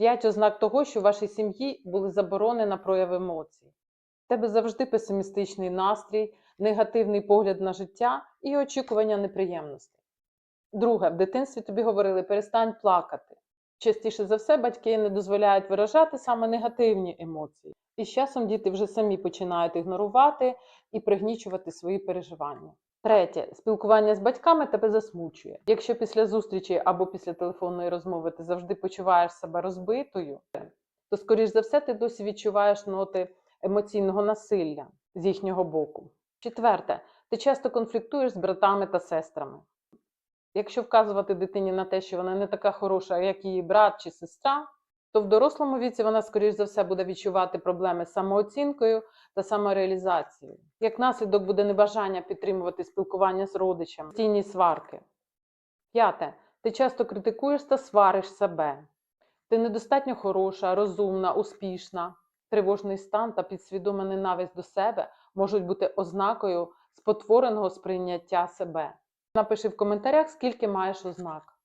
П'ять ознак того, що в вашій сім'ї були заборони на прояв емоцій. В тебе завжди песимістичний настрій, негативний погляд на життя і очікування неприємностей. Друге, в дитинстві тобі говорили перестань плакати. Частіше за все, батьки не дозволяють виражати саме негативні емоції. І з часом діти вже самі починають ігнорувати і пригнічувати свої переживання. Третє, спілкування з батьками тебе засмучує. Якщо після зустрічі або після телефонної розмови ти завжди почуваєш себе розбитою, то, скоріш за все, ти досі відчуваєш ноти емоційного насилля з їхнього боку. Четверте, ти часто конфліктуєш з братами та сестрами. Якщо вказувати дитині на те, що вона не така хороша, як її брат чи сестра, то в дорослому віці вона, скоріш за все, буде відчувати проблеми з самооцінкою та самореалізацією. Як наслідок буде небажання підтримувати спілкування з родичами, постійні сварки. П'яте. Ти часто критикуєш та свариш себе. Ти недостатньо хороша, розумна, успішна. Тривожний стан та підсвідома ненависть до себе можуть бути ознакою спотвореного сприйняття себе. Напиши в коментарях, скільки маєш ознак.